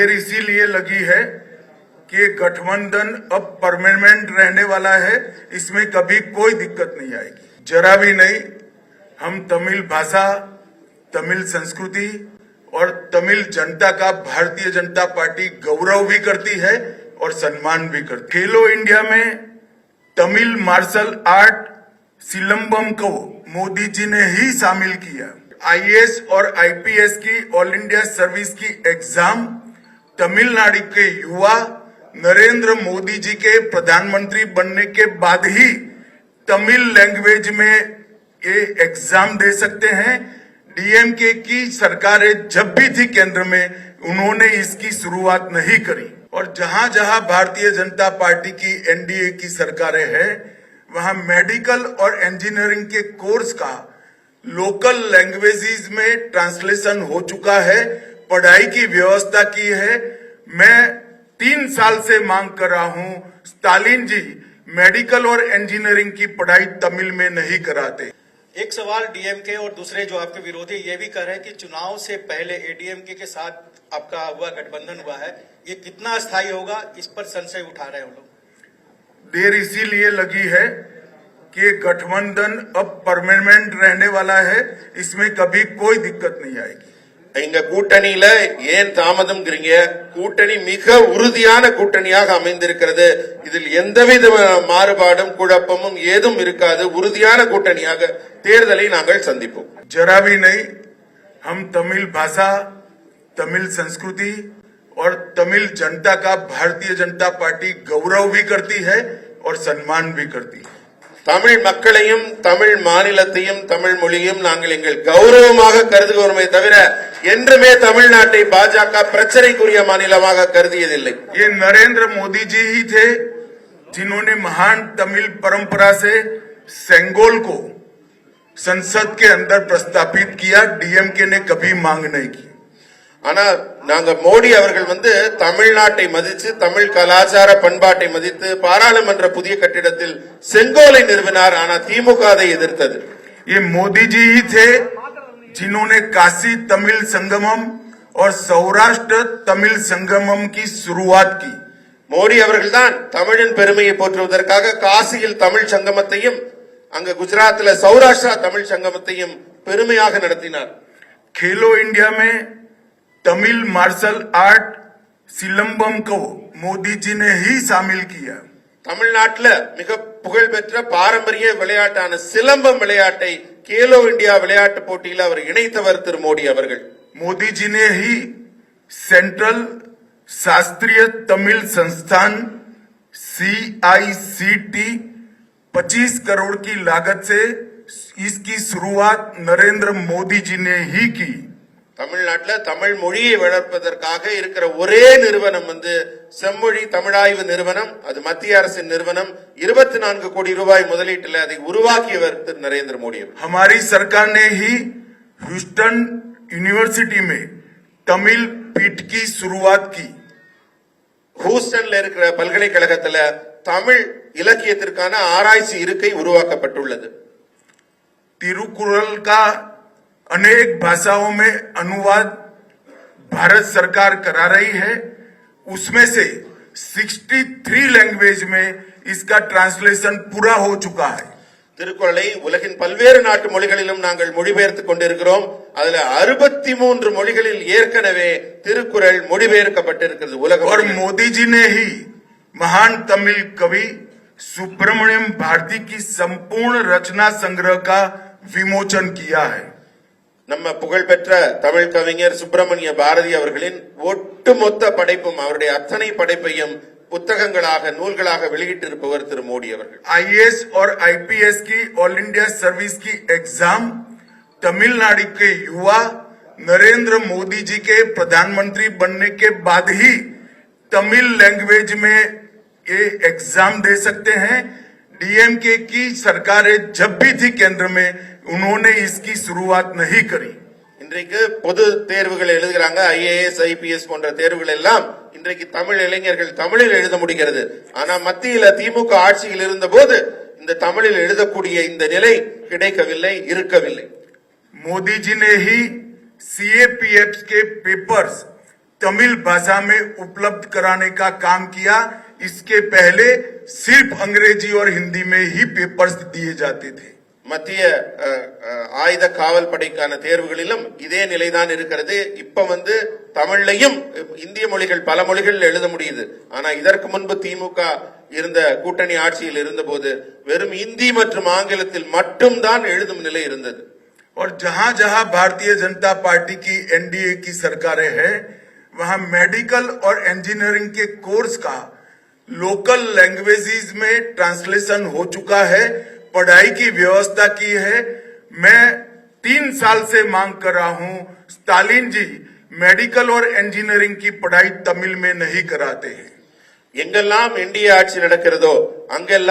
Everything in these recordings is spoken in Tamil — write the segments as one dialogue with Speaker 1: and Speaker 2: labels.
Speaker 1: देर इसीलिए लगी है कि गठबंधन अब परमानेंट रहने वाला है इसमें कभी कोई दिक्कत नहीं आएगी जरा भी नहीं हम तमिल भाषा तमिल संस्कृति और तमिल जनता का भारतीय जनता पार्टी गौरव भी करती है और सम्मान भी करती खेलो इंडिया में तमिल मार्शल आर्ट सिलम्बम को मोदी जी ने ही शामिल किया आईएएस और आईपीएस की ऑल इंडिया सर्विस की एग्जाम तमिलनाडु के युवा नरेंद्र मोदी जी के प्रधानमंत्री बनने के बाद ही तमिल लैंग्वेज में ये एग्जाम दे सकते हैं डीएमके की सरकारें जब भी थी केंद्र में उन्होंने इसकी शुरुआत नहीं करी और जहां जहां भारतीय जनता पार्टी की एनडीए की सरकारें हैं वहां मेडिकल और इंजीनियरिंग के कोर्स का लोकल लैंग्वेजेस में ट्रांसलेशन हो चुका है पढ़ाई की व्यवस्था की है मैं तीन साल से मांग कर रहा हूँ स्टालिन जी मेडिकल और इंजीनियरिंग की पढ़ाई तमिल में नहीं कराते
Speaker 2: एक सवाल डीएमके और दूसरे जो आपके विरोधी ये भी कर रहे हैं कि चुनाव से पहले एडीएमके के साथ आपका हुआ गठबंधन हुआ है ये कितना स्थायी होगा इस पर संशय उठा रहे हैं लोग
Speaker 1: देर इसीलिए लगी है कि गठबंधन अब परमानेंट रहने वाला है इसमें कभी कोई दिक्कत नहीं आएगी
Speaker 3: இந்த கூட்டணியில ஏன் தாமதம்ங்கிறீங்க கூட்டணி மிக உறுதியான கூட்டணியாக அமைந்திருக்கிறது இதில் எந்தவித மாறுபாடும் குழப்பமும் ஏதும் இருக்காது உறுதியான கூட்டணியாக தேர்தலை நாங்கள் சந்திப்போம்
Speaker 1: ஜராவினை ஹம் தமிழ் பாஷா தமிழ் சன்ஸ்கிருதி और तमिल जनता का भारतीय जनता पार्टी गौरव भी करती है और सम्मान भी करती है
Speaker 3: நம்முடைய மக்களையும் தமிழ் மானிலத்தையும் தமிழ் மொழியையும் நாங்கள் எங்கள் கௌரவமாக கருதுகிறோம் என்றே தமிழ்நாட்டை பாஜாகா பிரச்சரே கூறிய
Speaker 1: மானிலமாக கருதியவில்லை இந்த நரேந்திர மோடிஜி இதே जिन्होंने महान தமிழ் பாரம்பரிய से सेंगोल को संसद के अंदर प्रस्तावित किया डीएमके ने कभी मांग नहीं की
Speaker 3: ஆனா நாங்க மோடி அவர்கள் வந்து தமிழ்நாட்டை மதித்து தமிழ் கலாச்சார பண்பாட்டை மதித்து பாராளுமன்ற புதிய கட்டிடத்தில் செங்கோலை நிறுவினார் ஆனா திமுக அதை எதிர்த்தது
Speaker 1: மோடிஜி ஜி தே जिन्होंने काशी तमिल संगमम और सौराष्ट्र तमिल संगमम की शुरुआत की
Speaker 3: மோடி அவர்கள்தான் தமிழின் பெருமையை போற்றுவதற்காக காசியில் தமிழ் சங்கமத்தையும் அங்க குஜராத்தில் சௌராஷ்டிரா தமிழ் சங்கமத்தையும் பெருமையாக நடத்தினார்
Speaker 1: खेलो इंडिया में तमिल मार्शल आर्ट सिलंबम को मोदी जी ने ही शामिल किया
Speaker 3: तमिलनाट மிக
Speaker 1: मोदी जी ने ही सेंट्रल शास्त्रीय तमिल संस्थान सी आई सी टी पच्चीस करोड़ की लागत से इसकी शुरुआत नरेंद्र मोदी जी ने ही की
Speaker 3: தமிழ்நாட்டில் தமிழ் மொழியை வளர்ப்பதற்காக இருக்கிற ஒரே நிறுவனம் வந்து செம்மொழி தமிழாய்வு நிறுவனம் அது மத்திய அரசின் நிறுவனம் இருபத்தி நான்கு கோடி ரூபாய் முதலீட்டில் அதை உருவாக்கியவர் திரு நரேந்திர மோடி
Speaker 1: ஹமாரி सरकार ने ही ह्यूस्टन தமிழ் பீட் கி சுருவாத் கி
Speaker 3: ஹூஸ்டன்ல இருக்கிற பல்கலைக்கழகத்துல தமிழ் இலக்கியத்திற்கான ஆராய்ச்சி இருக்கை உருவாக்கப்பட்டுள்ளது
Speaker 1: திருக்குறள் கா अनेक भाषाओं में अनुवाद भारत सरकार करा रही है उसमें से 63 लैंग्वेज में इसका ट्रांसलेशन पूरा हो चुका है और मोदी जी ने ही महान तमिल कवि सुब्रमण्यम भारती की संपूर्ण रचना संग्रह का विमोचन किया है
Speaker 3: நம்ம புகழ்பெற்ற తమిళாவைஞர் சுப்பிரமணிய பாரதி அவர்களின் ஒட்டுமொத்த படைப்பும் அவருடைய அத்தனை படைப்பும் புத்தகங்களாக நூல்களாக வெளியிடிருபவர் திரு மோடி அவர்கள்
Speaker 1: ஐஎஸ் ஆர் ஐபிஎஸ் கி ஆல் இந்தியா சர்வீஸ் கி எக்ஸாம் தமிழ்நாடிக் के युवा नरेंद्र मोदी जी के प्रधानमंत्री बनने के बाद ही तमिल लैंग्वेज में ये एग्जाम दे सकते हैं डीएमके की सरकार जब भी थी केंद्र में उन्होंने इसकी शुरुआत नहीं करी
Speaker 3: இன்றைக்கு பொது தேர்வுகள் எழுதுகிறாங்க ஐஏஎஸ் ஐபிஎஸ் போன்ற தேர்வுகள் எல்லாம் இன்றைக்கு தமிழ் இளைஞர்கள் தமிழில் எழுத முடிகிறது ஆனா மத்தியில திமுக ஆட்சியில் இருந்த போது இந்த தமிழில் எழுதக்கூடிய இந்த நிலை கிடைக்கவில்லை இருக்கவில்லை
Speaker 1: மோடிஜி நெஹி सीएपीएफ के पेपर्स तमिल भाषा में उपलब्ध कराने का काम किया इसके पहले सिर्फ अंग्रेजी और हिंदी में ही पेपर्स दिए जाते थे
Speaker 3: மத்திய ஆயுத காவல் படைக்கான தேர்வுகளிலும் இதே நிலைதான் இருக்கிறது இப்ப வந்து தமிழ்லையும் இந்திய மொழிகள் பல மொழிகள் எழுத முடியுது ஆனா இதற்கு முன்பு திமுக இருந்த கூட்டணி ஆட்சியில் இருந்தபோது வெறும் இந்தி மற்றும் ஆங்கிலத்தில் மட்டும்தான் எழுதும் நிலை இருந்தது
Speaker 1: और जहां जहां भारतीय जनता पार्टी की एनडीए की सरकारें हैं वहां मेडिकल और इंजीनियरिंग के कोर्स का लोकल लैंग्वेजेस में ट्रांसलेशन हो चुका है पढ़ाई की व्यवस्था की है मैं तीन साल से मांग कर रहा हूं स्टालिन जी मेडिकल और इंजीनियरिंग की पढ़ाई तमिल में नहीं कराते हैं
Speaker 3: इंडिया आज अंगेल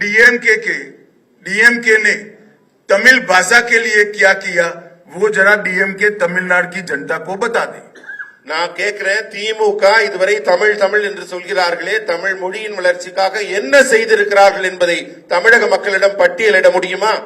Speaker 1: डीएमके के डीएमके ने तमिल भाषा के लिए क्या किया वो जरा डीएमके तमिलनाडु की जनता को बता दे
Speaker 3: நான் கேட்கிறேன் திமுக இதுவரை தமிழ் தமிழ் என்று சொல்கிறார்களே தமிழ் மொழியின் வளர்ச்சிக்காக என்ன செய்திருக்கிறார்கள் என்பதை தமிழக மக்களிடம் பட்டியலிட முடியுமா